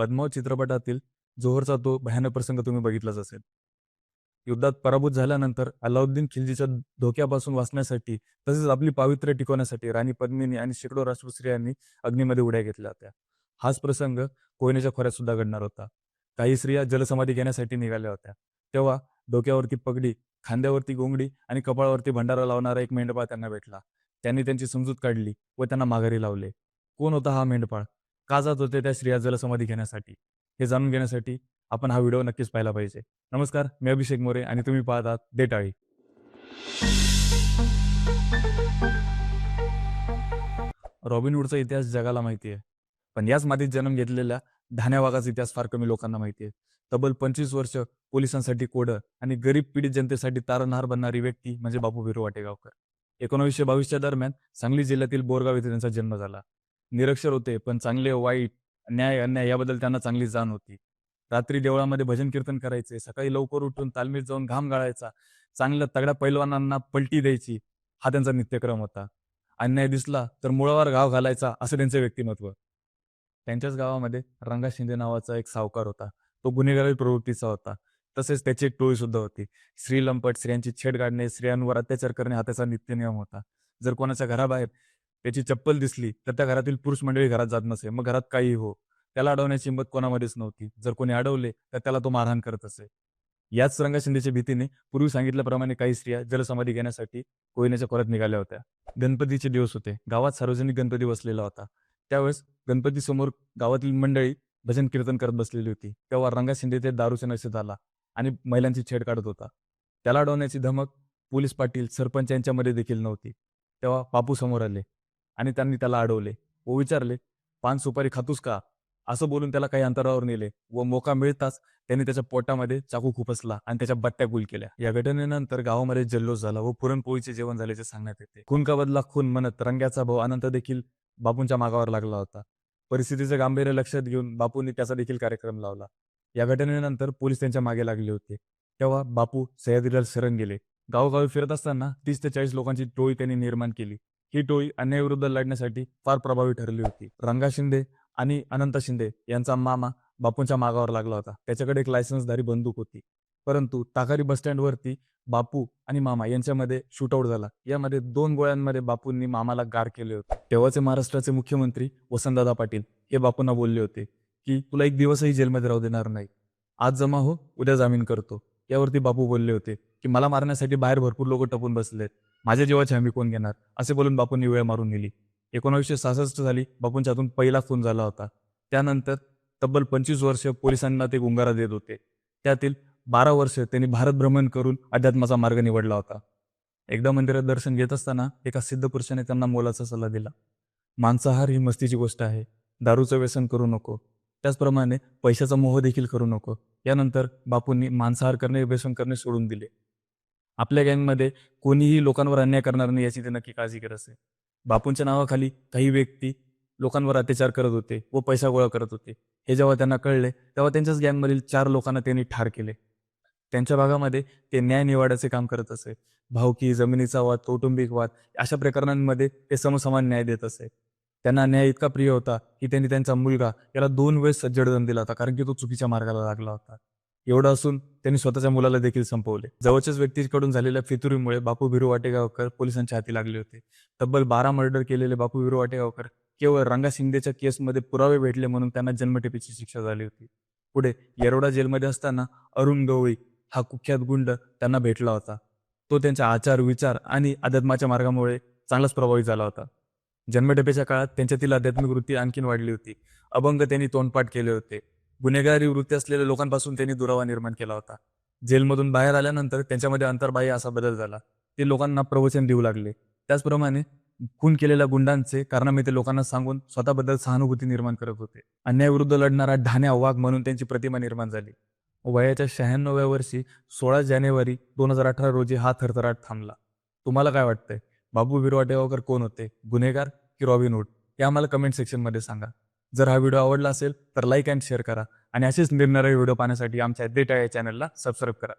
पद्मावत चित्रपटातील जोहरचा तो भयानक प्रसंग तुम्ही बघितलाच असेल. युद्धात पराभूत झाल्यानंतर अलाउद्दीन खिलजीच्या धोक्यापासून वाचण्यासाठी तसेच आपली पावित्र्य टिकवण्यासाठी राणी पद्मिनी आणि शेकडो राजपुत्रियांनी अग्नीमध्ये उड्या घेतल्या होत्या. हाच प्रसंग कोयनेच्या खोऱ्यात सुद्धा घडणार होता. काही स्त्रिया जलसमाधी घेण्यासाठी निघाल्या होत्या. तेव्हा डोक्यावरती पगडी खांद्यावरती गोंगडी आणि कपाळावरती भंडारा लावणारा एक मेंढपाळ त्यांना भेटला. त्यांनी त्यांची समजूत काढली व त्यांना माघारी लावले. कोण होता हा मेंढपाळ? का जात होते त्या स्त्रिया जलसमाधी घेण्यासाठी? हे जाणून घेण्यासाठी आपण हा व्हिडिओ नक्कीच पाहिला पाहिजे. नमस्कार मी अभिषेक मोरे आणि तुम्ही पाहतात देटाळी रॉबिनहूडचा इतिहास जगाला माहिती आहे पण याच मातीत जन्म घेतलेल्या धान्या वाघाचा इतिहास फार कमी लोकांना माहिती आहे तब्बल पंचवीस वर्ष पोलिसांसाठी कोडं आणि गरीब पीडित जनतेसाठी तारणहार बनणारी व्यक्ती म्हणजे बापू भिरू वाटेगावकर एकोणीसशे बावीसच्या दरम्यान सांगली जिल्ह्यातील बोरगाव येथे त्यांचा जन्म झाला. निरक्षर होते पण चांगले वाईट न्याय अन्याय याबद्दल त्यांना चांगली जाण होती. रात्री देवळामध्ये भजन कीर्तन करायचे सकाळी लवकर उठून तालमीत जाऊन घाम गाळायचा चांगल्या तगड्या पैलवानांना पलटी द्यायची हा त्यांचा नित्यक्रम होता. अन्याय दिसला तर मुळावर गाव घालायचा असं त्यांचं व्यक्तिमत्व. त्यांच्याच गावामध्ये रंगा शिंदे नावाचा एक सावकार होता. तो गुन्हेगारी प्रवृत्तीचा होता. तसेच त्याची एक टोळी सुद्धा होती. स्त्री लंपट स्त्रियांची छेड काढणे स्त्रियांवर अत्याचार करणे हा त्याचा नित्यनियम होता. जर कोणाच्या घराबाहेर त्याची चप्पल दिसली तर त्या घरातील पुरुष मंडळी घरात जात नसे. मग घरात काही हो. त्याला अडवण्याची हिंमत कोणामध्येच नव्हती. जर कोणी अडवले तर त्याला तो मारहाण करत असे. याच रंगा शिंदेच्या भीतीने पूर्वी सांगितल्याप्रमाणे काही स्त्रिया जलसमाधी घेण्यासाठी कोयनेच्या खोऱ्यात निघाल्या होत्या. गणपतीचे दिवस होते. गावात सार्वजनिक गणपती बसलेला होता. त्यावेळेस गणपती समोर गावातील मंडळी भजन कीर्तन करत बसलेली होती. तेव्हा रंगा शिंदे ते दारूचे नशेत आला आणि महिलांची छेड काढत होता. त्याला अडवण्याची धमक पोलीस पाटील सरपंच यांच्यामध्ये देखील नव्हती. तेव्हा बापू समोर आले. आणि त्यांनी त्याला अडवले. व विचारले पान सुपारी खातूस का? असं बोलून त्याला काही अंतरावर नेले. व मोका मिळताच त्यांनी त्याच्या पोटामध्ये चाकू खुपसला आणि त्याच्या बट्ट्या गुल केल्या. या घटनेनंतर गावामध्ये जल्लोष झाला व पुरणपोळीचे जेवण झाल्याचे सांगण्यात येते. खून का बदला? खून म्हणत रंग्याचा भाऊ अनंत देखील बापूंच्या मागावर लागला होता. परिस्थितीचं गांभीर्य लक्षात घेऊन बापूंनी त्याचा देखील कार्यक्रम लावला. या घटनेनंतर पोलीस त्यांच्या मागे लागले होते. तेव्हा बापू सह्याद्रीला शरण गेले. गावोगावी फिरत असताना तीस ते चाळीस लोकांची टोळी त्यांनी निर्माण केली. ही टोळी अन्यायाविरुद्ध लढण्यासाठी फार प्रभावी ठरली होती. रंगा शिंदे आणि अनंत शिंदे यांचा मामा बापूंच्या मागावर लागला होता. त्याच्याकडे एक लायसन्सधारी बंदूक होती. परंतु ताकारी बसस्टँडवरती बापू आणि मामा यांच्यामध्ये शूटआउट झाला. यामध्ये दोन गोळ्यांमध्ये बापूंनी मामाला गार केले होते. तेव्हाचे महाराष्ट्राचे मुख्यमंत्री वसंतदादा पाटील हे बापूंना बोलले होते की तुला एक दिवसही जेलमध्ये राहू देणार नाही. आज जमा हो उद्या जामीन करतो. यावरती बापू बोलले होते की मला मारण्यासाठी बाहेर भरपूर लोक टपून बसलेत. माझ्या जीवाची हमी कोण घेणार. असे बोलून बापूंनी वेळ मारून नेली. एकोणावीसशे सहासष्ट साली बापूंच्या हातून पहिला खून झाला होता. त्यानंतर तब्बल पंचवीस वर्ष पोलिसांना ते गुंगारा देत होते. त्यातील बारा वर्ष त्यांनी भारत भ्रमण करून अध्यात्माचा मार्ग निवडला होता. एकदा मंदिरात दर्शन घेत असताना एका सिद्ध पुरुषाने त्यांना मोलाचा सल्ला दिला. मांसाहार ही मस्तीची गोष्ट आहे. दारूचं व्यसन करू नको. त्याचप्रमाणे पैशाचा मोह देखील करू नको. यानंतर बापूंनी मांसाहार करणे व्यसन करणे सोडून दिले. आपल्या गँगमध्ये कोणीही लोकांवर अन्याय करणार नाही याची ते नक्की काळजी करत असे बापूंच्या नावाखाली काही व्यक्ती लोकांवर अत्याचार करत होते व पैसा गोळा करत होते. हे जेव्हा त्यांना कळले तेव्हा त्यांच्याच गँगमधील चार लोकांना त्यांनी ठार केले. त्यांच्या भागामध्ये ते न्याय निवाड्याचे काम करत असे भावकी जमिनीचा वाद कौटुंबिक वाद अशा प्रकरणांमध्ये ते समसमान न्याय देत असे. त्यांना न्याय इतका प्रिय होता की त्यांनी त्यांचा मुलगा याला दोन वेळेस सज्जडदन दिला होता कारण की तो चुकीच्या मार्गाला लागला होता. एवढं असून त्यांनी स्वतःच्या मुलाला देखील संपवले. जवळच्याच व्यक्तीकडून झालेल्या फितुरीमुळे बापू भिरू वाटेगावकर पोलिसांच्या हाती लागले होते. तब्बल बारा मर्डर केलेले बापू भिरू वाटेगावकर केवळ रंगा शिंदेच्या केसमध्ये पुरावे भेटले म्हणून त्यांना जन्मठेपीची शिक्षा झाली होती. पुढे येरोडा जेलमध्ये असताना अरुण गवळी हा कुख्यात गुंड त्यांना भेटला होता. तो त्यांच्या आचार विचार आणि अध्यात्माच्या मार्गामुळे चांगलाच प्रभावित झाला होता. जन्मठेपेच्या काळात त्यांच्यातील आध्यात्मिक वृत्ती आणखीन वाढली होती. अभंग त्यांनी तोंडपाठ केले होते. गुन्हेगारी वृत्ती असलेल्या लोकांपासून त्यांनी दुरावा निर्माण केला होता. जेलमधून बाहेर आल्यानंतर त्यांच्यामध्ये अंतर्बाह्य असा बदल झाला. ते लोकांना प्रवचन देऊ लागले. त्याचप्रमाणे खून केलेल्या गुंडांचे कारनामे ते लोकांना सांगून स्वतःबद्दल सहानुभूती निर्माण करत होते. अन्यायाविरुद्ध लढणारा ढाण्या वाघ म्हणून त्यांची प्रतिमा निर्माण झाली. वयाच्या शहाण्णव्या वर्षी सोळा जानेवारी दोन हजार अठरा रोजी हा थरथराट थांबला. तुम्हाला काय वाटतंय? बाबू बिरवाटेगावकर कोण होते? गुन्हेगार की रॉबिनहूड हे आम्हाला कमेंट सेक्शनमध्ये सांगा. जर हा व्हिडिओ आवडला असेल तर लाईक अँड शेअर करा. आणि असेच निरनिराळे व्हिडिओ पाहण्यासाठी आमच्या देटा या चॅनलला सबस्क्राईब करा.